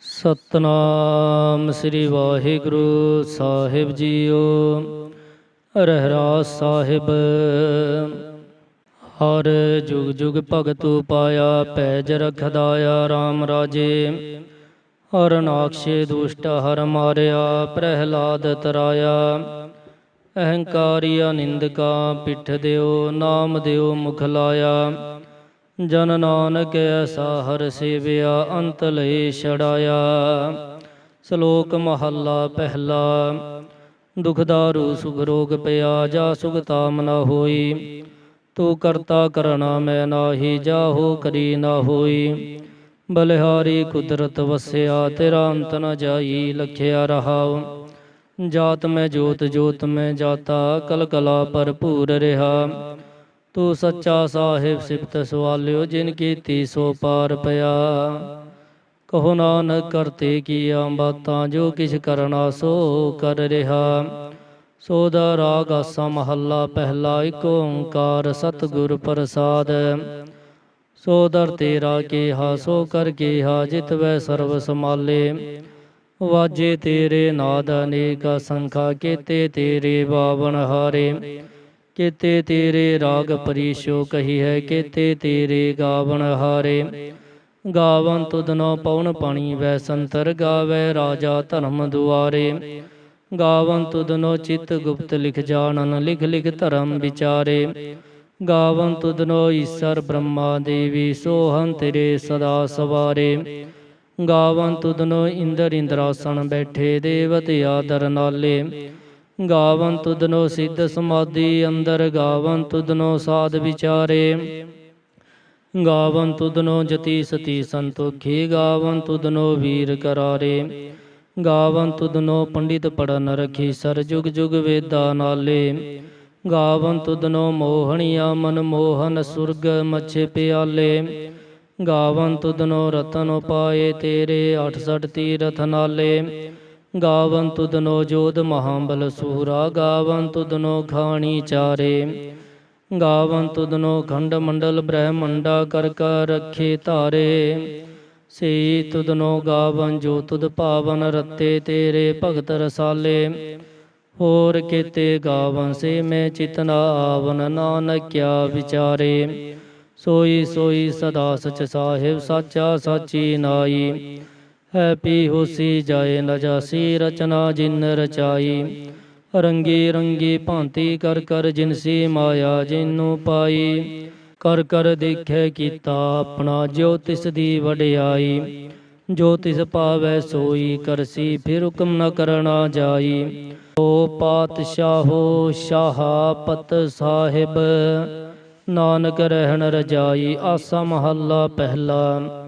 ਸਤਨਾਮ ਸ੍ਰੀ ਵਾਹਿਗੁਰੂ ਸਾਹਿਬ ਜੀਓ। ਰਹਿਰਾਸ ਸਾਹਿਬ। ਹਰ ਜੁਗ ਜੁਗ ਭਗਤੂ ਪਾਇਆ ਪੈਜ ਰਖਦਾਇਆ RAM ਰਾਜੇ। ਹਰ ਨਾਕਸ਼ੇ ਦੁਸ਼ਟ ਹਰ ਮਾਰਿਆ, ਪ੍ਰਹਿਲਾਦ ਤਰਾਇਆ। ਅਹੰਕਾਰੀ ਨਿੰਦਕਾ ਪਿੱਠ ਦਿਓ, ਨਾਮ ਦਿਓ ਮੁਖ ਲਾਇਆ। ਜਨ ਨਾਨਕ ਐਸਾ ਹਰ ਸੇਵਿਆ, ਅੰਤ ਲਈ ਛੜਾਇਆ ਸ਼ਲੋਕ ਮਹੱਲਾ ਪਹਿਲਾ, ਦੁਖ ਦਾਰੂ ਸੁਖ ਰੋਗ ਪਿਆ, ਜਾ ਸੁਖ ਤਾਮ ਨ ਹੋਈ। ਤੂੰ ਕਰਤਾ ਕਰਣਾ ਮੈਂ ਨਾਹੀ ਜਾਹੋ ਕਰੀ ਨਾ ਹੋਈ। ਬਲਿਹਾਰੀ ਕੁਦਰਤ ਵਸਿਆ, ਤੇਰਾ ਅੰਤ ਨ ਜਾਈ, ਲਖਿਆ ਰਹਾਉ। ਜਾਤ ਮੈਂ ਜੋਤ ਜੋਤ ਮੈਂ ਜਾਤਾ ਕਲ ਕਲਾ ਭਰਪੂਰ ਰਿਹਾ। ਤੂੰ ਸੱਚਾ ਸਾਹਿਬ ਸਿਫਤ ਸਵਾਲਿਓ, ਜਿਨ ਕੀਤੀ ਸੋ ਪਾਰ ਪਿਆ। ਕਹੋ ਨਾਨਕ ਕਰਤੇ ਕੀਆ ਬਾਤਾਂ ਜੋ ਕਿਛ ਕਰਨਾ ਸੋ ਕਰ ਰਿਹਾ। ਸੋ ਦਾ ਰਾਗ ਆਸਾ ਮਹੱਲਾ, ਪਹਿਲਾ ਏਕ ਓੰਕਾਰ ਸਤਿਗੁਰ ਪ੍ਰਸਾਦ। ਸੋ ਦਰ ਤੇਰਾ ਕੀਹਾ, ਸੋ ਕਰ ਕੀਹਾ, ਜਿਤ ਵੈ ਸਰਬ ਸਮਾਲੇ ਵਾਜੇ ਤੇਰੇ ਨਾਦ ਅਨੇਕ, ਸੰਖਾ ਕੀਤੇ ਤੇਰੇ ਬਾਵਨ ਹਾਰੇ। ਕੀਤੇ ਤੇਰੇ ਰਾਗ ਪਰੀਸ਼ੋ ਕਹੀ ਹੈ, ਕੀਤੇ ਤੇਰੇ ਗਾਵਨ ਹਾਰੇ। ਗਾਵਨ ਤੁਧਨੋ ਪਉਣ ਪਾਣੀ ਵੈ ਸੰਤਰ ਗਾਵੇ, ਰਾਜਾ ਧਰਮ ਦੁਆਰੇ। ਗਾਵਨ ਤੁਧਨੋ ਚਿਤ ਗੁਪਤ ਲਿਖ ਜਾਣਨ, ਲਿਖ ਲਿਖ ਧਰਮ ਵਿਚਾਰੇ। ਗਾਵਨ ਤੁਧਨੋ ਈਸ਼ਰ ਬ੍ਰਹਮਾ ਦੇਵੀ ਸੋਹੰ ਤੇਰੇ ਸਦਾ ਸਵਾਰੇ। ਗਾਵਨ ਤੁਧਨੋ ਇੰਦਰ ਇੰਦਰਾਸਣ ਬੈਠੇ, ਦੇਵਤ ਆਦਰ ਨਾਲੇ। ਗਾਵਨ ਤੁਧਨੋ ਸਿੱਧ ਸਮਾਧੀ, ਅੰਦਰ ਗਾਵਨ ਤੁਧਨੋ ਸਾਧ ਵਿਚਾਰੇ। ਗਾਵਨ ਤੁਧਨੋ ਜਤੀ ਸਤੀ ਸੰਤੋਖੀ, ਗਾਵਨ ਤੁਧਨੋ ਵੀਰ ਕਰਾਰੇ। ਗਾਵਨ ਤੁਧਨੋ ਪੰਡਿਤ ਪੜਨ ਰਖੀ, ਸਰ ਜੁਗ ਜੁਗ ਵੇਦਾ ਨਾਲੇ। ਗਾਵਨ ਤੁਧਨੋ ਮੋਹਣੀਆ ਮਨ ਮੋਹਨ ਸੁਰਗ ਮਛੇ ਪਿਆਲੇ। ਗਾਵਨ ਤੁਧਨੋ ਰਤਨ ਪਾਏ ਤੇਰੇ 68 ਤੀਰਥ ਨਾਲੇ। ਗਾਵਨ ਤੁਧਨੋ ਜੋਧ ਮਹਾਬਲ ਸੂਰਾ ਗਾਵਨ ਤੁਦਨੋ ਖਾਣੀ ਚਾਰੇ। ਗਾਵਨ ਤੁਦਨੋ ਖੰਡ ਮੰਡਲ ਬ੍ਰਹਮੰਡਾ ਕਰ ਕਰ ਰੱਖੇ ਧਾਰੇ। ਸੇ ਤੁਦਨੋ ਗਾਵਨ ਜੋ ਤੁਦ ਭਾਵਨ ਰਤੇ ਤੇਰੇ ਭਗਤ ਰਸਾਲੇ। ਹੋਰ ਕੀਤੇ ਗਾਵਨ ਸੇ ਮੈਂ ਚਿਤਨਾ ਆਵਨ ਨਾਨਕ ਕਿਆ ਵਿਚਾਰੇ। ਸੋਈ ਸੋਈ ਸਦਾ ਸਚ ਸਾਹਿਬ ਸਾਚਾ ਸਾਚੀ ਨਾਈ। ਹੈ ਪੀ ਹੋਸੀ ਜਾਏ ਨ ਰਚਨਾ ਜਿਨ ਰਚਾਈ। ਰੰਗੀ ਰੰਗੀ ਭਾਂਤੀ ਕਰ ਕਰ ਜਿਨਸੀ ਮਾਇਆ ਜਿਨੂੰ ਪਾਈ। ਕਰ ਕਰ ਦੇਖੈ ਕੀਤਾ ਆਪਣਾ, ਜੋ ਤਿਸ ਦੀ ਵਡਿਆਈ। ਜੋ ਤਿਸ ਪਾਵੈ ਸੋਈ ਕਰਸੀ ਫਿਰ ਹੁਕਮ ਨ ਕਰਨਾ ਜਾਈ। ਓ ਪਾਤਸ਼ਾਹੋ, ਸ਼ਾਹਪਤ ਸਾਹਿਬ, ਨਾਨਕ ਰਹਿਣ ਰਜਾਈ, ਆਸਾ ਮਹੱਲਾ ਪਹਿਲਾ।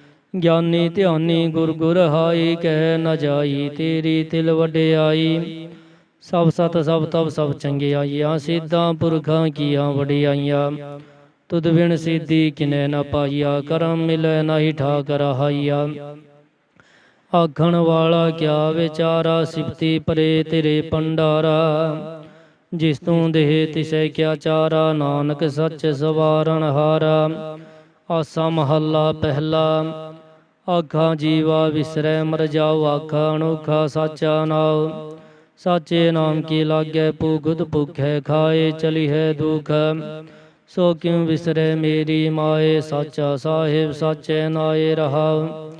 ਗਿਆਨੀ ਧਿਆਨੀ ਗੁਰ ਗੁਰ ਹਾਈ ਕਹਿ ਨ ਜਾਈ ਤੇਰੀ ਤਿਲ ਵਡਿਆਈ ਸਭ ਸਤ ਸਭ ਤਬ ਸਭ ਚੰਗਿਆਈਆਂ ਸਿੱਧਾਂ ਪੁਰਖਾਂ ਕੀਆਂ ਵਡਿਆਈਆਂ ਤੁਧ ਵਿਣ ਸਿੱਧੀ ਕਿਨੈ ਨ ਪਾਈਆ ਕਰਮ ਮਿਲੈ ਨਾਹੀ ਠਾਕ ਰਹਾਈਆ ਆਖਣ ਵਾਲਾ ਕਿਆ ਵਿਚਾਰਾ ਸਿਫਤੀ ਪਰੇ ਤੇਰੇ ਪੰਡਾਰਾ ਜਿਸ ਤੂੰ ਦੇਹ ਤਿਸੈ ਕਿਆ ਚਾਰਾ ਨਾਨਕ ਸੱਚ ਸਵਾਰਨ ਹਾਰਾ ਆਸਾ ਮਹੱਲਾ ਪਹਿਲਾ ਆਖਾਂ ਜੀਵਾ ਵਿਸਰੈ, ਮਰ ਜਾਉ ਆਖਾਂ ਅਨੋਖਾ ਸਾਚਾ ਨਾਉ। ਸਾਚੇ ਨਾਮ ਕੀ ਲਾਗੈ, ਭੂਗਤ ਭੁਖੈ, ਖਾਏ ਚਲੀ ਹੈ ਦੁਖ। ਸੋ ਕਿਉ ਵਿਸਰੈ ਮੇਰੀ ਮਾਏ, ਸਾਚਾ ਸਾਹਿਬ ਸਾਚੇ ਨਾਏ ਰਹਾਉ।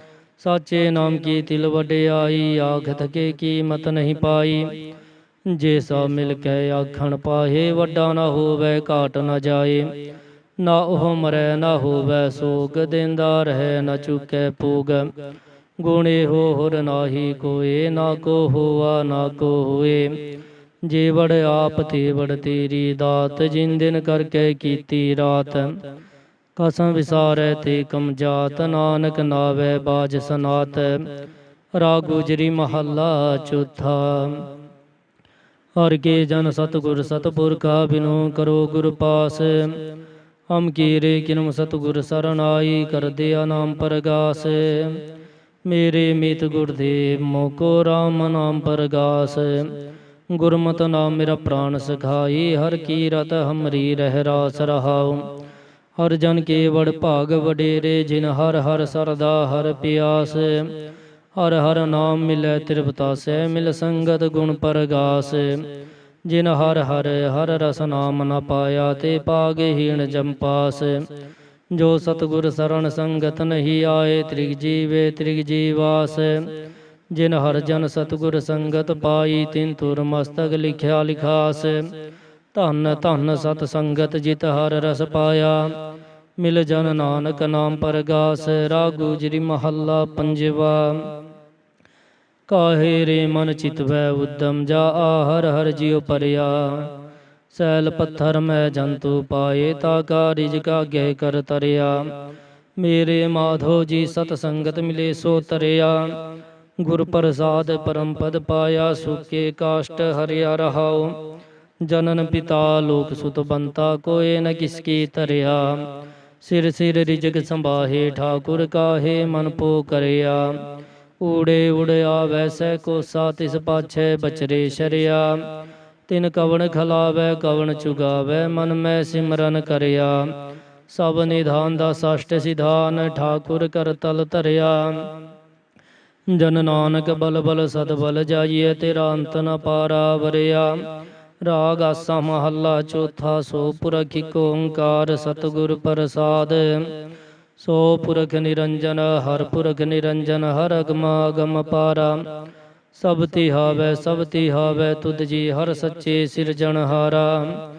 ਸਾਚੇ ਨਾਮ ਕੀ ਤਿਲ ਵਡਿਆਈ ਆਖ ਥਕੇ ਕੀਮਤ ਨਹੀਂ ਪਾਈ। ਜੇ ਸਭ ਮਿਲ ਕੇ ਆਖਣ ਪਾਹੇ, ਵੱਡਾ ਨਾ ਹੋਵੇ, ਘਾਟ ਨਾ ਜਾਏ। ਨਾ ਉਹ ਮਰੈ, ਨਾ ਹੋਵੇ ਸੋਗ, ਦਿੰਦਾ ਰਹਿ, ਨਾ ਚੁਕੈ ਪੂਗ ਗੁਣੇ ਹੋ ਹੋਰ ਨਾਹੀ ਕੋਏ, ਨਾ ਕੋ ਹੋਆ, ਨਾ ਕੋ ਹੋਏ। ਜੇ ਆਪ ਤੇ ਤੇਰੀ ਦਾਤ, ਜਿਨ ਦਿਨ ਕਰਕੇ ਕੀਤੀ ਰਾਤ। ਕਸਮ ਵਿਸਾਰੈ ਤੇ ਕਮ ਜਾਤ, ਨਾਨਕ ਨਾਵੇ ਬਾਜ ਸਨਾਤ। ਰਾਗ ਗੁਜਰੀ ਮਹੱਲਾ ਚੌਥਾ। ਹਰ ਕੇ ਜਨ ਸਤਗੁਰ ਸਤਪੁਰਖਾ ਬਿਨੋ ਕਰੋ ਗੁਰ ਪਾਸ। ਹਮ ਕੀਰੇ ਕਿਨਮ ਸਤਗੁਰ ਸਰਨਾਈ ਕਰਦੇ ਆ ਨਾਮ ਪਰਗਾਸ। ਮੇਰੇ ਮਿਤ ਗੁਰਦੇਵ ਮੋਕੋ ਰਾਮ ਨਾਮ ਪਰਗਾਸ। ਗੁਰਮਤਿ ਨਾਮ ਮੇਰਾ ਪ੍ਰਾਨ ਸਖਾਈ, ਹਰ ਕੀ ਰਤ ਹਮਰੀ ਰਹਿ ਰਾਸ ਰਹਾਉ। ਹਰ ਜਨ ਕੇ ਵਡ ਭਾਗ ਵਡੇਰੇ, ਜਿਨ ਹਰ ਹਰ ਸਰਦਾ ਹਰ ਪਿਆਸ। ਹਰ ਹਰ ਨਾਮ ਮਿਲੈ ਤ੍ਰਿਪਤਾਸੈ ਮਿਲ ਸੰਗਤ ਗੁਣ ਪਰਗਾਸ। ਜਿਨ ਹਰ ਹਰ ਹਰ ਰਸ ਨਾਮ ਨ ਪਾਇਆ ਤੇ ਪਾਗਹੀਣ ਜੰਪਾਸ ਜੋ ਸਤਗੁਰ ਸਰਣ ਸੰਗਤ ਨਹੀਂ ਆਏ, ਤ੍ਰਿਗ ਜੀਵੇ ਤ੍ਰਿਗ ਜੀਵਾਸ। ਜਿਨ ਹਰ ਜਨ ਸਤਗੁਰ ਸੰਗਤ ਪਾਈ, ਤਿਨ ਤੁਰ ਮਸਤਕ ਲਿਖਿਆ ਲਿਖਾਸ। ਧੰਨ ਧੰਨ ਸਤ ਸੰਗਤ ਜਿਤ ਹਰ ਰਸ ਪਾਇਆ। ਮਿਲ ਜਨ ਨਾਨਕ ਨਾਮ ਪਰਗਾਸ, ਰਾਗੂ ਜਰੀ ਮਹੱਲਾ ਪੰਜਵਾ। ਕਾਹੇ ਰੇ ਮਨ ਚਿਤਵੈ ਉਦਮ? ਜਾ ਹਰ ਹਰ ਜਿਉ ਪਰਿਆ। ਸੈਲ ਪੱਥਰ ਮੈਂ ਜੰਤੂ ਪਾਏ, ਤਾ ਕਾਰਿਜ ਕਾ ਗਹਿ ਕਰ ਤਰਿਆ। ਮੇਰੇ ਮਾਧੋ ਜੀ ਸਤ ਸੰਗਤ ਮਿਲੇ ਸੋ ਤਰਿਆ। ਗੁਰ ਪ੍ਰਸਾਦ ਪਰਮ ਪਦ ਪਾਇਆ, ਸੁਕੇ ਕਾਸ਼ਟ ਹਰਿਆ ਰਹਾਉ। ਜਨਨ ਪਿਤਾ ਲੋਕ ਸੁਤ ਬੰਤਾ, ਕੋਏ ਨ ਕਿਸ ਤਰਿਆ। ਸਿਰ ਸਿਰ ਰਿਜਕ ਸੰਭਾਹੇ, ਠਾਕੁਰ ਕਾਹੇ ਮਨ ਪੋ ਕਰਿਆ। ਊੜੇ ਉੜਿਆ ਵੈਸੈ ਕੋਸਾ ਤਿਸ ਪਾਛੈ ਬਚਰੇ ਸ਼ਰਿਆ। ਤਿਨ ਕਵਣ ਖਲਾਵੈ, ਕਵਣ ਚੁਗਾਵੈ, ਮਨ ਮੈਂ ਸਿਮਰਨ ਕਰਿਆ। ਸਭ ਨਿਧਾਨ ਦਾ ਸਸ਼ਟ ਸਿਧਾਨ, ਠਾਕੁਰ ਕਰ ਤਲ ਧਰਿਆ। ਜਨ ਨਾਨਕ ਬਲ ਬਲ ਸਦ ਬਲ ਜਾਈਏ ਤੇਰਾ ਅੰਤ ਨ ਪਾਰਾ ਵਰਿਆ। ਰਾਗ ਆਸਾ ਮਹੱਲਾ ਚੌਥਾ ਸੋ ਪੁਰਖ ਇਕ ਓੰਕਾਰ, ਸਤਿਗੁਰ ਪ੍ਰਸਾਦ। ਸੋ ਪੁਰਖ ਨਿਰੰਜਨ, ਹਰ ਪੁਰਖ ਨਿਰੰਜਨ, ਹਰ ਅਗਮ ਅਗਮ ਪਾਰਾ। ਸਭ ਤੇ ਹਾਵੈ, ਸਭ ਤੇ ਹਾਵੈ, ਤੁਧ ਜੀ ਹਰ ਸੱਚੇ ਸਿਰਜਣਹਾਰਾ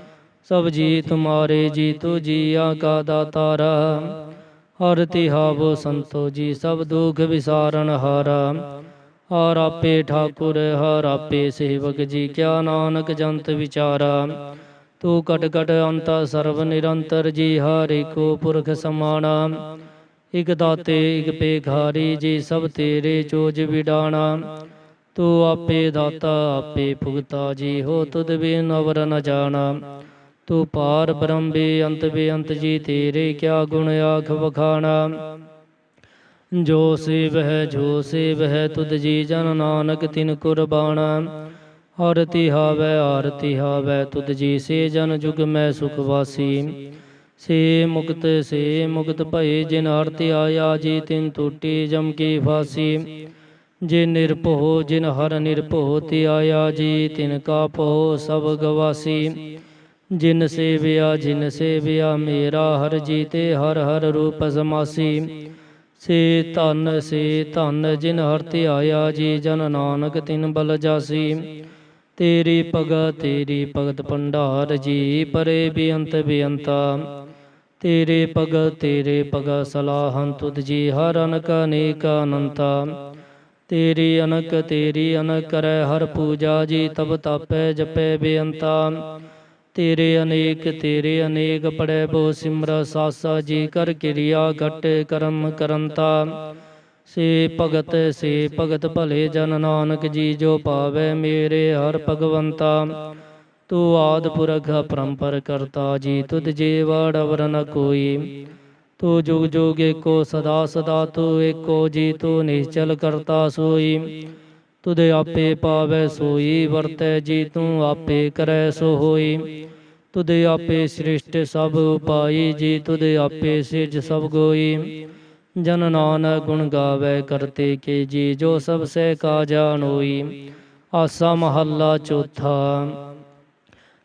ਸਭ ਜੀ ਤੁਮਾਰੇ ਜੀ ਤੂ ਜੀਆ ਕਾ ਦਾਤਾਰਾ ਹਰ ਤੇ ਹਾਵੋ ਸੰਤੋ ਜੀ, ਸਭ ਦੁਖ ਵਿਸਾਰਨ ਹਾਰਾ। ਹਰ ਆਪੇ ਠਾਕੁਰ, ਹਰ ਆਪੇ ਸੇਵਕ ਜੀ, ਕਿਆ ਨਾਨਕ ਜੰਤ ਵਿਚਾਰਾ। ਤੂੰ ਕਟ ਕਟ ਅੰਤ ਸਰਵ ਨਿਰੰਤਰ ਜੀ ਹਰ ਕੋ ਪੁਰਖ ਸਮਾਣਾ ਇਕ ਦਾਤੇ ਇਕ ਪੇਖਾਰੀ ਜੀ ਸਭ ਤੇਰੇ ਚੋਜ ਵਿਡਾਣਾ ਤੂੰ ਆਪੇ ਦਾਤਾ ਆਪੇ ਭੁਗਤਾ ਜੀ ਹੋ ਤੁਧ ਬਿਨ ਅਵਰ ਨ ਜਾਣਾ ਤੂੰ ਪਾਰ ਬ੍ਰਹਮ ਬੇਅੰਤ ਬੇਅੰਤ ਜੀ ਤੇਰੇ ਕਿਆ ਗੁਣ ਆਖ ਵਖਾਣਾ ਜੋ ਸੇਵਹਿ ਜੋ ਸੇਵਹਿ ਤੁਧ ਜੀ ਜਨ ਨਾਨਕ ਤਿਨ ਕੁਰਬਾਨਾ ਆਰਤੀ ਹਾਵੈ ਆਰਤੀ ਹਾਵੈ, ਤੁਧ ਜੀ ਸੇ ਜਨ ਜੁਗ ਮੈਂ ਸੁਖ ਵਾਸੀ। ਸੇ ਮੁਕਤ ਸੇ ਮੁਕਤ ਭਏ, ਜਿਨ ਆਰਤੀ ਆਇਆ, ਜੀ ਤਿਨ ਟੂਟੀ ਜਮ ਕੀ ਫਾਸੀ। ਜੇ ਨਿਰਭਉ, ਜਿਨ ਹਰ ਨਿਰਭਉ ਤੇ ਆਇਆ, ਜੀ ਤਿਨ ਕਾ ਭਉ ਸਭ ਗਵਾਸੀ। ਜਿਨ ਸੇਵਿਆ ਜਿਨ ਸੇਵਿਆ, ਮੇਰਾ ਹਰ ਜੀ ਤੇ ਹਰ ਹਰ ਰੂਪ ਸਮਾਸੀ। ਸੇ ਧਨ ਸੇ ਧਨ, ਜਿਨ ਹਰ ਧਿਆਇਆ ਜੀ ਜਨ ਨਾਨਕ ਤਿਨ ਬਲ ਜਾਸੀ। ਤੇਰੀ ਭਗਤ ਤੇਰੀ ਭਗਤ ਭੰਡਾਰ ਜੀ ਪਰੇ ਬੇਅੰਤ ਬੇਅੰਤਾ। ਤੇਰੇ ਭਗਤ ਤੇਰੇ ਭਗਤ ਸਲਾਹੰ ਤੁਧ ਜੀ ਹਰ ਅਨਕ ਅਨੇਕ ਅਨੰਤਾ। ਤੇਰੀ ਅਨਕ ਤੇਰੀ ਅਨਕ ਕਰੈ ਹਰ ਪੂਜਾ ਜੀ ਤਬ ਤਾਪੈ ਜਪੈ ਬੇਅੰਤਾ। ਤੇਰੇ ਅਨੇਕ ਤੇਰੇ ਅਨੇਕ ਪੜੈ ਬੋ ਸਿਮਰ ਸਾਸਾ ਜੀ ਕਰ ਕਿਰਿਆ, ਘਟ ਕਰਮ ਕਰੰਤਾ। ਸੇ ਭਗਤ ਸੇ ਭਗਤ ਭਲੇ ਜਨ ਨਾਨਕ ਜੀ ਜੋ ਪਾਵੇ ਮੇਰੇ ਹਰ ਭਗਵੰਤਾ। ਤੂੰ ਆਦ ਪੁਰਖ ਪਰੰਪਰ ਕਰਤਾ ਜੀ, ਤੁਧ ਜੀ ਵੜ ਅਵਰ ਨ ਕੋਈ। ਤੂੰ ਜੁਗ ਜੁਗ ਏਕੋ ਸਦਾ ਸਦਾ ਤੂੰ ਏਕੋ ਜੀ, ਤੂੰ ਨਿਸ਼ਚਲ ਕਰਤਾ ਸੋਈ। ਤੁਧ ਆਪੇ ਪਾਵੈ ਸੋਈ, ਵਰਤੈ ਜੀ, ਤੂੰ ਆਪੇ ਕਰੈ ਸੋ ਹੋਈ ਤੁਧ ਆਪੇ ਸ੍ਰਿਸ਼ਟ ਸਭ ਉਪਾਈ ਜੀ, ਤੁਧ ਆਪੇ ਸਿਰਜ ਸਭ ਗੋਈ। ਜਨ ਨਾਨਕ ਗੁਣ ਗਾਵੇ ਕਰਤੇ ਕੇ ਜੀ, ਜੋ ਸਭ ਸੇ ਕਾ ਜਾਣੋਈ ਆਸਾ ਮਹੱਲਾ ਚੌਥਾ।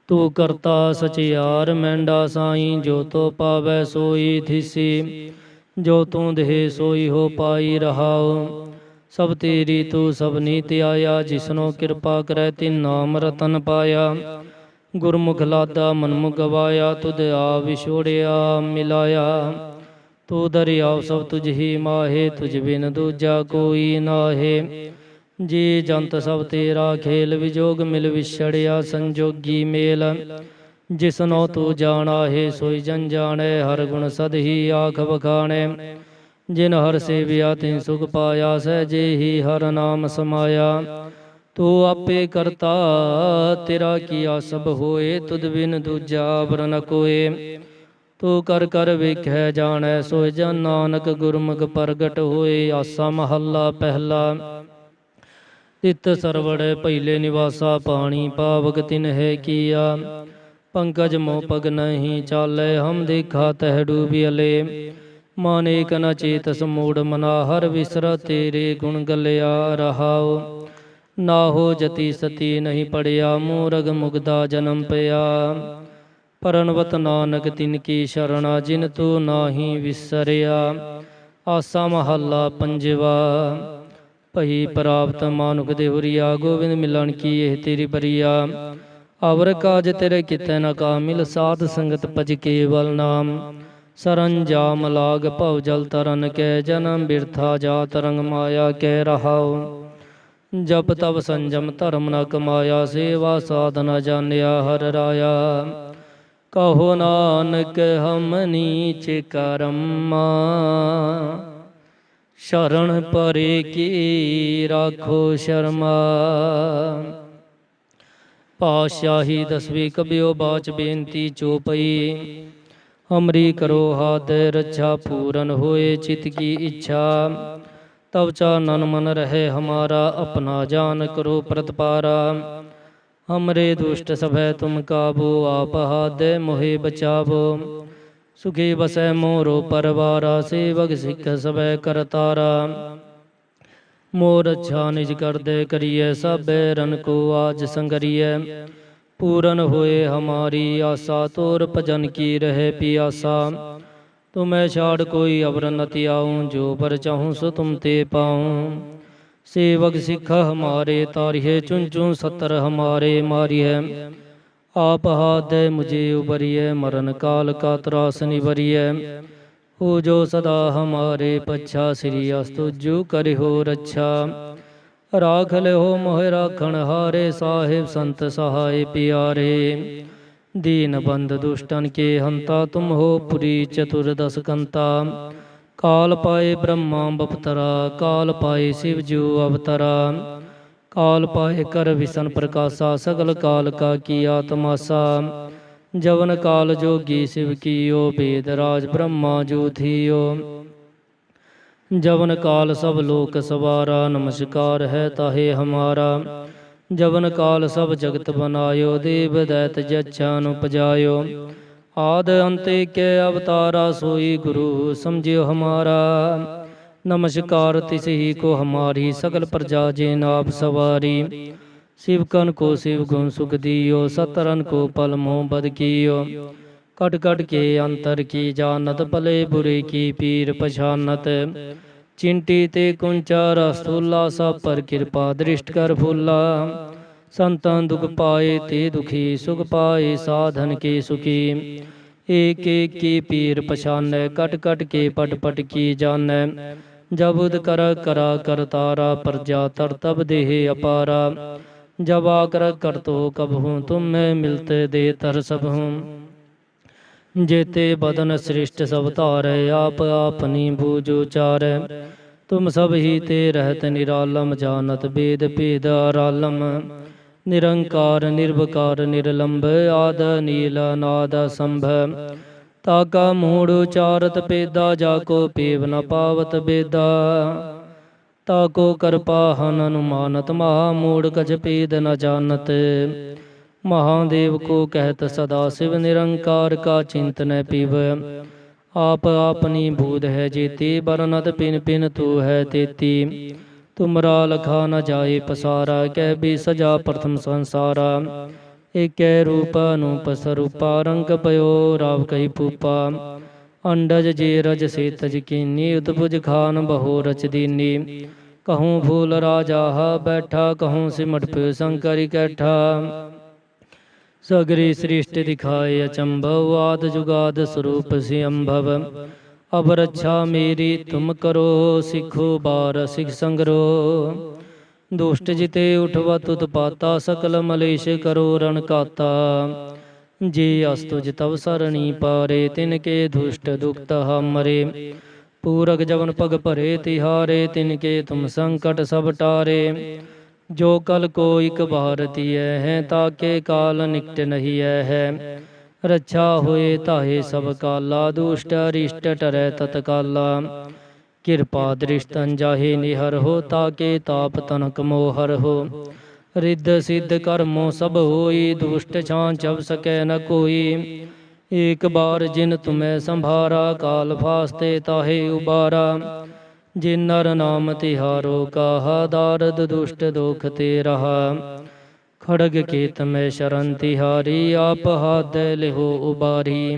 ਤੂੰ ਕਰਤਾ ਸਚਿਆਰ, ਮੈਂਡਾ ਸਾਈ, ਜੋ ਤੋ ਪਾਵੈ ਸੋਈ ਥਿਸੀ, ਜੋ ਤੂੰ ਦੇਹ ਸੋਈ ਹੋ ਪਾਈ ਰਹਾਉ। ਸਭ ਤੇਰੀ ਤੂੰ ਸਭ ਨੀਤ ਆਇਆ, ਜਿਸਨੋ ਕਿਰਪਾ ਕਰੈ ਤਿਨ ਨਾਮ ਰਤਨ ਪਾਇਆ। ਗੁਰਮੁਖ ਲਾਦਾ ਮਨਮੁਖ ਗਵਾਇਆ ਤੁਧ ਆ ਵਿਛੋੜਿਆ, ਮਿਲਾਇਆ। ਤੂੰ ਦਰਿਆਵ ਸਭ ਤੁਝ ਹੀ ਮਾਹੇ, ਤੁਝ ਬਿਨ ਦੂਜਾ ਕੋਈ ਨਾਹੇ। ਜੀ ਜੰਤ ਸਭ ਤੇਰਾ ਖੇਲ ਵਿਜੋਗ ਮਿਲ ਵਿਛੜਿਆ ਸੰਜੋਗੀ ਮੇਲ। ਜਿਸਨੋ ਤੂੰ ਜਾਣਾ ਹੈ, ਸੋਈ ਜਨ ਜਾਣੈ, ਹਰ ਗੁਣ ਸਦ ਹੀ ਆਖ ਬਖਾਣੈ ਜਿਨ ਹਰ ਸੇਵਿਆ ਤਿਨ ਸੁਖ ਪਾਇਆ, ਸਹਿਜੇ ਹੀ ਹਰ ਨਾਮ ਸਮਾਇਆ। ਤੂੰ ਆਪੇ ਕਰਤਾ, ਤੇਰਾ ਕੀਆ ਸਭ ਹੋਏ, ਤੁਧ ਬਿਨ ਦੂਜਾ ਵਰਨ ਨ ਕੋਏ। ਤੂੰ ਕਰ ਕਰ ਵੇਖੈ ਜਾਣੈ, ਸੋ ਜਨ ਨਾਨਕ ਗੁਰਮੁਖ ਪ੍ਰਗਟ ਹੋਏ, ਆਸਾ ਮਹੱਲਾ ਪਹਿਲਾ। ਤਿਤ ਸਰਵੜ ਪਹਿਲੇ ਨਿਵਾਸਾ ਪਾਣੀ, ਪਾਵਕ ਤਿਨ ਹੈ ਕੀਆ। ਪੰਕਜ ਮੋ ਪਗ ਨਹੀਂ ਚਾਲੇ, ਹਮ ਦੇਖਾ ਤਹਿ ਡੂਬਿਅਲੇ ਮਾਨੇ ਕਨ ਚੇਤਸ ਮੂੜ ਮਨਾ, ਹਰ ਵਿਸਰ ਤੇਰੇ ਗੁਣ ਗਲਿਆ ਰਹਾਉ। ਨਾ ਹੋ ਜਤੀ ਸਤੀ ਨਹੀਂ ਪੜਿਆ, ਮੂਰਗ ਮੁਗਦਾ ਜਨਮ ਪਿਆ। ਪਰਨਵਤ ਨਾਨਕ, ਤਿਨ ਕੀ ਸ਼ਰਣਾ ਜਿਨ ਤੂੰ ਨਾਹੀ ਵਿਸਰਿਆ। ਆਸਾ ਮਹੱਲਾ ਪੰਜਵਾ, ਭਈ ਪ੍ਰਾਪਤ ਮਾਨੁਖ ਦੇ ਹੁਰੀਆ, ਗੋਬਿੰਦ ਮਿਲਣ ਕੀ ਇਹ ਤੇਰੀ ਬਰੀਆ। ਅਵਰ ਕਾਜ ਤੇਰੇ ਕਿਤੇ ਨ ਕਾਮਿਲ ਸਾਧ ਸੰਗਤ ਭਜ ਕੇਵਲ ਨਾਮ। ਸਰੰਜਾਮ ਲਾਗ ਭਉ ਜਲ ਤਰਨ ਕੈ, ਜਨਮ ਬਿਰਥਾ ਜਾ ਤਰੰਗ ਮਾਇਆ ਕਹਿ ਰਹਾਉ। ਜਪ ਤਬ ਸੰਜਮ ਧਰਮ ਨ ਕਮਾਇਆ, ਸੇਵਾ ਸਾਧਨਾ ਜਾਣਿਆ ਹਰ ਰਾਇਆ। ਕਹੋ ਨਾਨਕ, ਹਮ ਨੀਚ ਕਰਮਾ। ਸ਼ਰਨ ਪਰੇ ਕੀ ਰਾਖੋ ਸ਼ਰਮਾ। ਪਾਸ਼ਾਹੀ ਦਸਵੀਂ ਕਬਿਓ ਬਾਚ ਬੇਨਤੀ ਚੋਪਈ ਹਮਰੀ ਕਰੋ ਹਾਥ, ਰੱਛਾ ਪੂਰਨ ਹੋਏ ਚਿਤ ਕੀ ਇੱਛਾ। ਤਬ ਚਾਨਨ ਮਨ ਰਹੇ ਹਮਾਰਾ, ਆਪਣਾ ਜਾਨ ਕਰੋ ਪ੍ਰਤਪਾਰਾ। ਹਮਰੇ ਦੁਸ਼ਟ ਸਭੈ ਤੁਮ ਕਾਬੂ ਆਪ ਹਾਦੇ ਮੋਹਿ ਬਚਾਵੋ ਸੁਖੀ ਬਸੈ ਮੋਰੋ ਪਰਵਾਰਾ ਸੇਵਕ ਸਿੱਖ ਸਭੈ ਕਰਤਾਰਾ ਮੋਰ ਅੱਛਾ ਨਿਜ ਕਰਦੇ ਕਰੀਏ ਸਭੇ ਰਨ ਕੋ ਆਜ ਸੰਗਰੀਏ ਪੂਰਨ ਹੋਏ ਹਮਾਰੀ ਆਸਾ ਤੋਰ ਭਜਨ ਕੀ ਰਹੇ ਪਿਆਸਾ ਤੁਮੈ ਛਾੜ ਕੋਈ ਅਵਰ ਨ ਤਿਆਉ ਜੋ ਪਰ ਚਾਹੂੰ ਸੋ ਤੁਮ ਤੇ ਪਾਉ सेवक सिख हमारे तारिये चुन चुन सतर हमारे मारिय आप हाथ दे मुझे उबरिय मरण काल का त्रास निबरिय हो जो सदा हमारे पच्छा श्री अस्तु जो कर हो रक्षा राख ले हो मोह राखण हारे साहिब संत सहाय प्यारे दीन बंद दुष्टन के हंता तुम हो पुरी चतुर्दश कंता ਕਾਲ ਪਾਏ ਬ੍ਰਹਮਾ ਬਪਤਰਾ, ਕਾਲ ਪਾਏ ਸ਼ਿਵ ਜੂ ਅਵਤਰਾ। ਕਾਲ ਪਾਏ ਕਰ ਵਿਸ਼ਨ ਪ੍ਰਕਾਸ਼ਾ, ਸਗਲ ਕਾਲ ਕਾ ਕੀ ਆਤਮਾਸਾ। ਜਵਨ ਕਾਲ ਜੋਗੀ ਸ਼ਿਵ ਕੀਓ ਬੇਦ ਰਾਜ ਬ੍ਰਹਮਾ ਜੋ ਥੀਓ। ਜਵਨ ਕਾਲ ਸਭ ਲੋਕ ਸਵਾਰਾ, ਨਮਸਕਾਰ ਹੈ ਤਾਹੇ ਹਮਾਰਾ। ਜਵਨ ਕਾਲ ਸਭ ਜਗਤ ਬਨਾਇਓ, ਦੇਵ ਦੈਤ ਜਛਾਨ ਉਪਜਾਇਓ ਆਦ ਅੰਤੇ ਕੈ ਅਵਤਾਰਾ ਸੋਈ ਗੁਰੂ ਸਮਝਿਓ ਹਮਾਰਾ। ਨਮਸਕਾਰ ਤਿਸ ਕੋ ਹਮਾਰੀ, ਸਗਲ ਪ੍ਰਜਾ ਜੇ ਨਾਪ ਸਵਾਰੀ। ਸਿਵਕਨ ਕੋ ਸਿਵ ਗੁਣ ਸੁਖ ਦਿਓ, ਸਤਰਨ ਕੋ ਪਲ ਮੋਹ ਬਦ ਕੀਓ। ਕਟ ਕਟ ਕੇ ਅੰਤਰ ਕੀ ਜਾਨਤ ਭਲੇ ਬੁਰੇ ਕੀ ਪੀਰ ਪਛਾਨਤ। ਚਿੰਟੀ ਤੇ ਕੁੰਚਾ ਰਸਤੂਲਾ ਸਭ ਪਰ ਕਿਰਪਾ ਦ੍ਰਿਸ਼ਟ ਕਰ ਫੁੱਲਾ। ਸੰਤਾਂ ਦੁਖ ਪਾਏ ਤੇ ਦੁਖੀ ਸੁਖ ਪਾਏ ਸਾਧਨ ਕੇ ਸੁਖੀ। ਏਕ ਏਕ ਕੀ ਪੀਰ ਪਛਾਨੈ ਕਟ ਕਟ ਕੇ ਪਟ ਪਟ ਕੀ ਜਾਣੈ। ਜਬਦ ਕਰ ਕਰਾ ਕਰਤਾਰਾ ਪਰਜਾ ਤਰ ਤਬ ਦੇਹ ਅਪਾਰਾ। ਜਵਾ ਕਰ ਕਰਤੋ ਕਬਹੂ ਤੁਮ ਮੈਂ ਮਿਲਤੇ ਦੇ ਤਰ ਸਭੂ ਜੇਤੇ ਬਦਨ ਸ੍ਰਿਸ਼ਟ ਸਭ ਧਾਰੈ ਆਪ ਆਪਨੀ ਬੂਜੋ ਚਾਰੈ ਤੁਮ ਸਭ ਹੀ ਤੇ ਰਹਿਤ ਨਿਰਾਲਮ ਜਾਣਤ ਬੇਦ ਭੇਦ ਆਰਾਲਮ ਨਿਰੰਕਾਰ, ਨਿਰਵਕਾਰ ਨਿਰਲੰਭ ਆਦ, ਨੀਲ ਨਾਦ ਸੰਭਵ ਤਾਕਾ ਮੂੜ, ਉਚਾਰਤ ਪੇਦਾ ਜਾ ਕੋ ਪੀਵ ਨ ਪਾਵਤ ਬੇਦਾ। ਤਾਕੋ ਕਰਪਾ, ਹਨ ਅਨੁਮਾਨਤ, ਮਹਾ ਮੂੜ ਕਜ ਪੀਦ ਨ ਜਾਣਤ। ਮਹਾਦੇਵ ਕੋ ਕਹਿਤ ਸਦਾ ਸਿਵ ਨਿਰੰਕਾਰ, ਕਾ ਚਿੰਤਨ ਪੀਵ। ਆਪ ਆਪਨੀ ਬੂਧ ਹੈ ਜੀਤੀ, ਬਰਨਤ ਪਿਨ ਪਿਨ ਤੂ ਹੈ ਤੇਤੀ। ਤੁਮਰਾ ਲਖਾ ਨ ਜਾਏ ਪਸਾਰਾ, ਕਹਿ ਬੇ ਸਜਾ ਪ੍ਰਥਮ ਸੰਸਾਰਾ। ਏਕੈ ਰੂਪ ਅਨੂਪ ਸਰੂਪਾ, ਰੰਗ ਪਇਓ ਰਾਵ ਕਹੀ ਪੂਪਾ ਅੰਡਜ ਜੇ ਰਜ ਸੇ ਤਜ ਕੀਨੀ ਉਤਪੁਜ ਖਾਨ ਬਹੋ ਰਚ ਦੀਨੀ। ਕਹੂੰ ਫੂਲ ਰਾਜਾ ਹਾ ਬੈਠਾ, ਕਹੂੰ ਸਿਮਟ ਪਿਓ ਸੰਕਰਿ ਕੈਠਾ। ਸਗਰੀ ਸ੍ਰਿਸ਼ਟ ਦਿਖਾਏ ਅਚੰਭਵ, ਆਦ ਜੁਗਾਦ ਸਰੂਪ ਸਿ ਅੰਭਵ ਅਬ ਰੱਛਾ ਮੇਰੀ ਤੁਮ ਕਰੋ, ਸਿੱਖੋ ਬਾਰ, ਸਿਖ ਸੰਗਰੋ। ਦੁਸ਼ਟ ਜਿਤੇ ਉਠਵਾ ਤੁਤ ਪਾਤਾ, ਸਕਲ ਮਲੇਸ਼ ਕਰੋ ਰਣ ਕਾਤਾ। ਜੇ ਅਸਤੁ ਜਿਤਵ ਸਰਣੀ ਪਾਰੇ, ਤਿਨ ਕੇ ਦੁਸ਼ਟ ਦੁਖਤ ਹਮਰੇ। ਪੂਰਕ ਜਵਨ ਪਗ ਭਰੇ, ਤਿਹਾਰੇ, ਤਿਨ ਕੇ ਤੁਮ ਸੰਕਟ ਸਭ ਟਾਰੇ। ਜੋ ਕਲ ਕੋ ਇਕ ਭਾਰਤੀ ਹੈ, ਤਾਂ ਕੇ ਕਾਲ ਨਿਕਟ ਨਹੀਂ ਹੈ। ਰੱਛਾ ਹੋਏ ਤਾਹੇ ਸਭ ਕਾਲਾ, ਦੁਸ਼ਟ ਅਰਿਸ਼ਟ ਟਰੈ ਤਤਕਾਲਾ ਕਿਰਪਾ ਦ੍ਰਿਸ਼ਟੰ ਜਾਹੇ ਨਿਹਰ ਹੋ, ਤਾਕੇ ਤਾਪ ਤਨਕ ਮੋਹਰ ਹੋ। ਰਿੱਧ ਸਿੱਧ ਕਰਮੋ ਸਭ ਹੋਈ, ਦੁਸ਼ਟ ਛਾਂ ਚਬ ਸਕੈ ਨ ਕੋਈ। ਏਕ ਬਾਰ ਜਿਨ ਤੁਮੈ ਸੰਭਾਰਾ, ਕਾਲ ਫਾਸਤੇ ਤਾਹੇ ਉਬਾਰਾ। ਜਿਨ ਨਰ ਨਾਮ ਤਿਹਾਰੋ, ਕਾਹਾ ਦਾਰਦ ਦੁਸ਼ਟ ਦੁਖ ਤੇ ਰਹਾ। ਖੜਗ ਕੇ ਮੈਂ ਸ਼ਰਨ ਤਿਹਾਰੀ ਆਪ ਹਾਦੈ ਲਿਹੋ ਉਬਾਰੀ।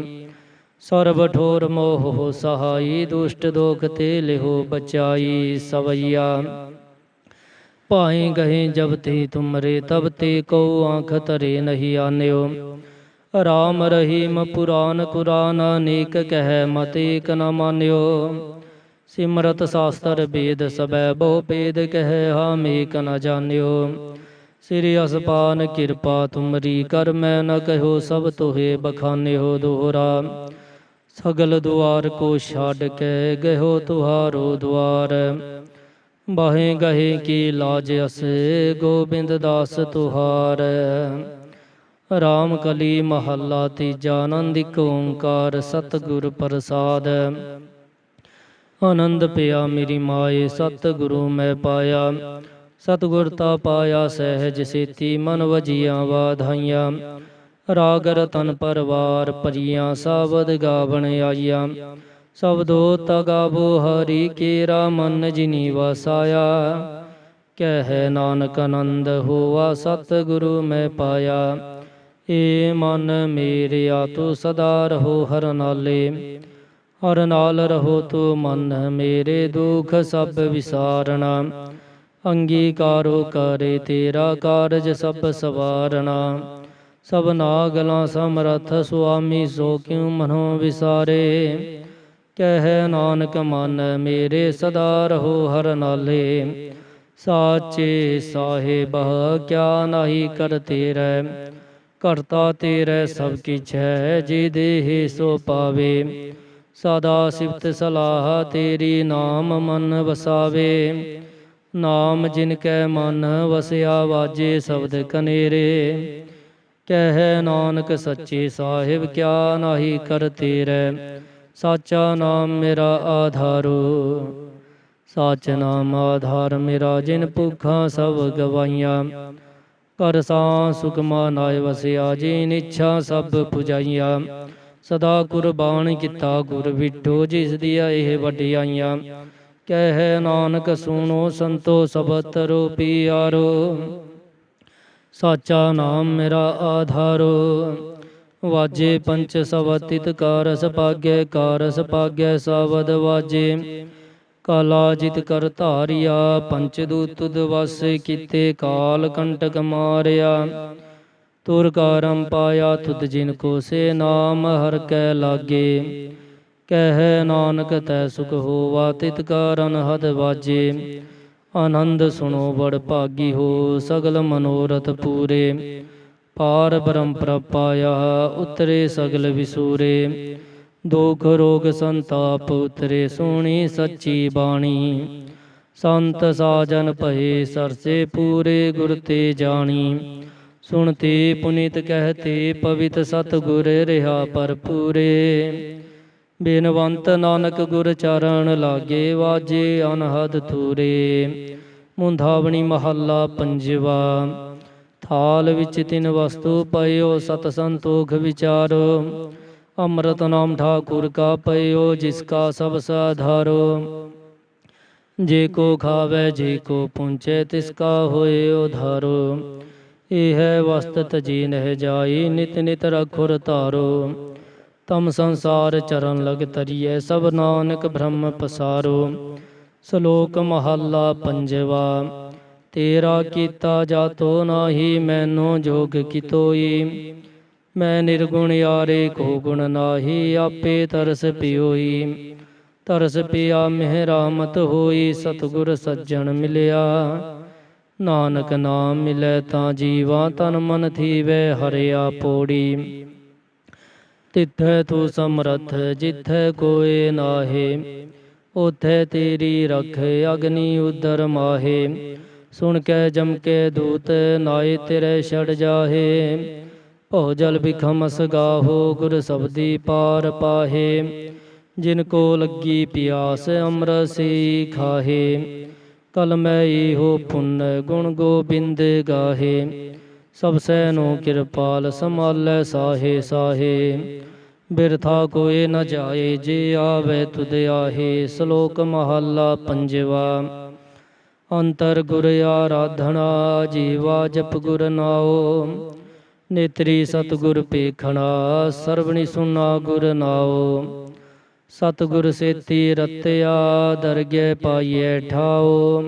ਸਰਬ ਠੋਰ ਮੋਹ ਹੋ ਸਹਾਈ, ਦੁਸ਼ਟ ਦੋਖ ਤੇ ਲਿਹੋ ਬਚਾਈ ਸਵਈਆ। ਪਾਏ ਗਏ ਜਬ ਤੇ ਤੁਮਰੇ, ਤਬ ਤੇ ਕੋ ਆਂਖ ਤਰੇ ਨਹੀਂ ਆਨਿਓ। ਰਾਮ ਰਹੀਮ ਪੁਰਾਨ ਕੁਰਾਨ, ਅਨੇਕ ਕਹਿ ਮਤ ਏਕ ਨ ਮਾਨਿਓ। ਸਿਮਰਤ ਸਾਸਤਰ ਵੇਦ ਸਬੈ ਬਹੁ ਭੇਦ ਕਹਿ, ਹਾਮ ਕ ਨ ਜਾਣਿਓ ਸ੍ਰੀ ਅਸਪਾਨ ਕਿਰਪਾ ਤੁਮਰੀ, ਕਰ ਮੈਂ ਨ ਕਹਿਓ ਸਭ ਤੋਹੇ ਬਖਾਨਿਓ ਦੋਹਰਾ। ਸਗਲ ਦੁਆਰ ਕੋ ਛੱਡ ਕੇ ਗਇਓ ਤੁਹਾਰੋ ਦੁਆਰ। ਬਾਹੇ ਗਹੇ ਕੀ ਲਾਜ ਅਸ, ਗੋਬਿੰਦ ਦਾਸ ਤੁਹਾਰ। ਰਾਮ ਕਲੀ ਮਹੱਲਾ ਤੀਜਾ ਆਨੰਦਿਕ ਓੰਕਾਰ, ਸਤਿਗੁਰ ਪ੍ਰਸਾਦ। ਆਨੰਦ ਪਿਆ ਮੇਰੀ ਮਾਏ, ਸਤਿਗੁਰੂ ਮੈਂ ਪਾਇਆ। ਸਤਿਗੁਰ ਤਾ ਪਾਇਆ ਸਹਿਜ ਸੇਤੀ, ਮਨ ਵਜੀਆਂ ਵਾਧਾਈਆਂ। ਰਾਗ ਰਤਨ ਪਰਵਾਰ ਭਜੀਆਂ ਸਾਬਦ ਗਾਵਣ ਆਈਆਂ। ਸਬਦੋ ਤਗਾਬੋ ਹਰੀ ਕੇਰਾ, ਮਨ ਜਿਨੀ ਵਸਾਇਆ। ਕਹਿ ਨਾਨਕ ਆਨੰਦ ਹੋਆ, ਸਤਿਗੁਰੂ ਮੈਂ ਪਾਇਆ। ਏ ਮਨ ਮੇਰਿਆ, ਤੂੰ ਸਦਾ ਰਹੋ ਹਰ ਨਾਲੇ। ਹਰ ਨਾਲ ਰਹੋ ਤੂੰ ਮਨ, ਮੇਰੇ ਦੁਖ ਸਭ ਵਿਸਾਰਣਾ ਅੰਗੀਕਾਰੋ ਕਰੇ ਤੇਰਾ ਕਾਰਜ ਸਭ ਸਵਾਰਣਾ ਸਭ ਨਾਗਲਾ ਸਮਰਥ ਸੁਆਮੀ ਸੋ ਕਿਉ ਮਨੋ ਵਿਸਾਰੇ। ਕਹਿ ਨਾਨਕ ਮਨ ਮੇਰੇ ਸਦਾ ਰਹੋ ਹਰ ਨਾਲੇ। ਸਾਚੇ ਸਾਹਿਬ, ਕਿਆ ਨਾਹੀ ਕਰ ਤੇਰੇ। ਕਰਤਾ ਤੇਰੇ ਸਭ ਕਿਛ ਹੈ, ਜੇ ਦੇਹ ਸੋ ਪਾਵੇ। ਸਦਾ ਸਿਫਤ ਸਲਾਹ ਤੇਰੀ ਨਾਮ ਮਨ ਵਸਾਵੇ। ਨਾਮ ਜਿਨ ਕੈ ਮਨ ਵਸਿਆ ਵਾਜੇ ਸ਼ਬਦ ਕਨੇਰੇ, ਕਹਿ ਨਾਨਕ ਸੱਚੇ ਸਾਹਿਬ ਕਿਆ ਨਾਹੀ ਕਰ ਤੇਰੇ, ਸਾਚਾ ਨਾਮ ਮੇਰਾ ਆਧਾਰੋ। ਸਾਚ ਨਾਮ ਆਧਾਰ ਮੇਰਾ ਜਿਨ ਭੁੱਖਾਂ ਸਭ ਗਵਾਈਆਂ, ਕਰ ਸਾ ਸੁਖਮਾ ਨਾਇ ਵਸਿਆ, ਜਿਨ ਇੱਛਾ ਸਭ ਪੁਜਾਈਆਂ। ਸਦਾ ਕੁਰਬਾਨ ਕੀਤਾ ਗੁਰ ਵਿਟੋ, ਜਿਸ ਦੀਆਂ ਇਹ ਵਡਿਆਈਆਂ। ਕਹਿ ਨਾਨਕ ਸੁਣੋ ਸੰਤੋ ਸਬਤ ਰੂਪੀ ਆਰੋ। ਸਾਚਾ ਨਾਮ ਮੇਰਾ ਆਧਾਰੋ। ਵਾਜੇ ਪੰਚ ਸਵਤਿਤ ਕਾਰਸ ਪਾਗੈ ਕਾਰਸ ਪਾਗੈ ਸਾਵਦ ਵਾਜੇ। ਕਾਲਾ ਜਿਤ ਕਰ ਧਾਰਿਆ, ਪੰਚ ਦੂਤ ਤੁਧ ਵਸ ਕੀਤੇ, ਕਾਲ ਕੰਟਕ ਮਾਰਿਆ। ਤੁਰ ਕਾਰੰ ਪਾਇਆ ਤੁਧ ਜਿਨ ਕੋ ਸੇ ਨਾਮ, ਹਰ ਕੈ ਲਾਗੇ। ਕਹਿ ਨਾਨਕ, ਤੈ ਸੁਖ ਹੋਵਾ, ਤਿਤ ਕਾਰਨ ਹਦ ਵਾਜੇ ਆਨੰਦ ਸੁਣੋ ਬੜ ਭਾਗੀ ਹੋ, ਸਗਲ ਮਨੋਰਥ ਪੂਰੇ। ਪਾਰ ਬ੍ਰਹਮ ਪ੍ਰਪਾਇਆ, ਉਤਰੇ ਸਗਲ ਵਿਸੂਰੇ। ਦੁਖ ਰੋਗ ਸੰਤਾਪ, ਉਤਰੇ ਸੋਣੀ ਸੱਚੀ ਬਾਣੀ। ਸੰਤ ਸਾਜਨ ਭਏ, ਸਰਸੇ ਪੂਰੇ ਗੁਰ ਤੇ ਜਾਣੀ। ਸੁਣਤੇ ਪੁਨੀਤ, ਕਹਤੇ ਪਵਿੱਤ ਸਤ ਗੁਰ ਰਹਾ ਪਰ ਪੂਰੇ ਬੇਨਵੰਤ ਨਾਨਕ ਗੁਰ ਚਰਨ ਲਾਗੇ ਵਾਜੇ ਅਨਹਦ ਤੂਰੇ ਮੁੰਧਾਵਣੀ ਮਹੱਲਾ ਪੰਜਵਾ। ਥਾਲ ਵਿੱਚ ਤਿੰਨ ਵਸਤੂ ਪਇਓ, ਸਤ ਸੰਤੋਖ ਵਿਚਾਰੋ। ਅੰਮ੍ਰਿਤ ਨਾਮ ਠਾਕੁਰ ਕਾ ਪਇਓ, ਜਿਸ ਕਾ ਸਭ ਸਾਧਾਰੋ। ਜੇ ਕੋ ਖਾਵੇ, ਜੇ ਕੋ ਪੁੰਚੇ, ਤਿਸ ਕਾ ਹੋਏ ਉਧਾਰੋ। ਇਹ ਹੈ ਵਸਤਤ ਜੀ ਨਹਿ ਜਾਈ, ਨਿਤ ਨਿਤ ਰਖੁਰ ਤਾਰੋ ਤਮ ਸੰਸਾਰ ਚਰਨ ਲਗ ਤਰੀਐ ਸਭ ਨਾਨਕ ਬ੍ਰਹਮ ਪਸਾਰੋ। ਸ਼ਲੋਕ ਮਹੱਲਾ ਪੰਜਵਾ, ਤੇਰਾ ਕੀਤਾ ਜਾਤੋ ਨਾਹੀ, ਮੈਨੂੰ ਜੋਗ ਕਿਤੋਈ। ਮੈਂ ਨਿਰਗੁਣ ਯਾਰੇ ਕੋ ਗੁਣ ਨਾਹੀ, ਆਪੇ ਤਰਸ ਪਿਓਈ। ਤਰਸ ਪਿਆ ਮਿਹ ਰਾਮਤ ਹੋਈ, ਸਤਿਗੁਰ ਸੱਜਣ ਮਿਲਿਆ। ਨਾਨਕ ਨਾਮ ਮਿਲੈ ਤਾਂ ਜੀਵਾ, ਤਨ ਮਨ ਥੀਵੇ, ਹਰਿਆ ਪੋੜੀ। ਤਿੱਥੈ ਤੂੰ ਸਮਰੱਥ, ਜਿੱਥੈ ਕੋਏ ਨਾਹੇ ਉਥੈ ਤੇਰੀ ਰਖ ਅਗਨੀ ਉਦਰ ਮਾਹੇ। ਸੁਣ ਕੇ ਜਮ ਕੇ ਦੂਤ, ਨਾਏ ਤੇਰੇ ਛੜ ਜਾਹੇ। ਭਉ ਜਲ ਬਿਖਮਸ ਗਾਹੋ, ਗੁਰ ਸਬਦੀ ਪਾਰ ਪਾਹੇ। ਜਿਨ ਕੋ ਲੱਗੀ ਪਿਆਸ, ਅੰਮ੍ਰਿਤ ਸੀ ਖਾਹੇ। ਕਲ ਮੈਂ ਇਹੋ ਪੁੰਨ, ਗੁਣ ਗੋਬਿੰਦ ਗਾਹੇ। ਸਭ ਸੈਨੋ ਕਿਰਪਾਲ ਸਮਾਲੈ ਸਾਹੇ ਸਾਹੇ। ਬਿਰਥਾ ਕੋਏ ਨ ਜਾਏ, ਜੇ ਆਵੇ ਤੁਧ ਆਹੇ, ਸ਼ਲੋਕ ਮਹੱਲਾ ਪੰਜਵਾ। ਅੰਤਰ ਗੁਰ ਆਰਾਧਨਾ, ਜੀਵਾ ਜਪ ਗੁਰ ਨਾਉ। ਨੇਤਰੀ ਸਤਿਗੁਰ ਪੇਖਣਾ ਸਰਵਣੀ ਸੁਨਾ ਗੁਰ ਨਾਉ। ਸਤਿਗੁਰ ਸੇਤੀ ਰਤਿਆ, ਦਰਗਹਿ ਪਾਈਐ ਠਾਉ।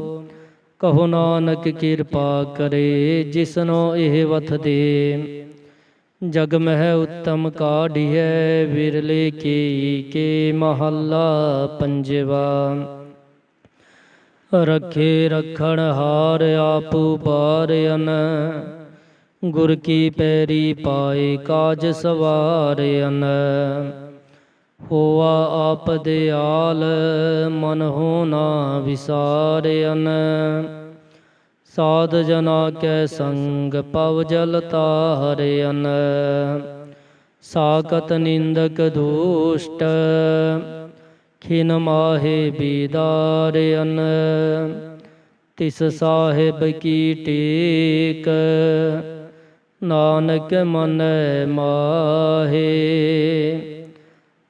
ਕਹੋ ਨਾਨਕ ਕਿਰਪਾ ਕਰੇ, ਜਿਸਨੋ ਇਹ ਵਥ ਦੇ। ਜਗ ਮਹਿ ਉੱਤਮ ਕਾਢੀਐ ਵਿਰਲੇ ਕੀ ਕੇ ਮਹੱਲਾ ਪੰਜਵਾ। ਰਖੇ ਰਖਣ ਹਾਰ ਆਪੂ ਬਾਰਿਆਨ ਗੁਰ ਕੀ ਪੈਰੀ ਪਾਏ ਕਾਜ ਸਵਾਰਿਆਨ ਹੋਆ ਆਪ ਦਿਆਲ ਮਨ ਹੋ ਨਾ ਵਿਸਾਰਿਆਨ ਸਾਧ ਜਨਾ ਕੈ ਸੰਗ ਪਵ ਜਲ ਤਾਰਿਆਨ ਸਾਕਤ ਨਿੰਦਕ ਦੁਸ਼ਟ, ਖਿਨ ਮਾਹੇ ਬੀਦਾਰਿਆਨ ਤਿਸ ਸਾਹਿਬ ਕੀ ਟੇਕ, ਨਾਨਕ ਮਨ ਮਾਹੇ।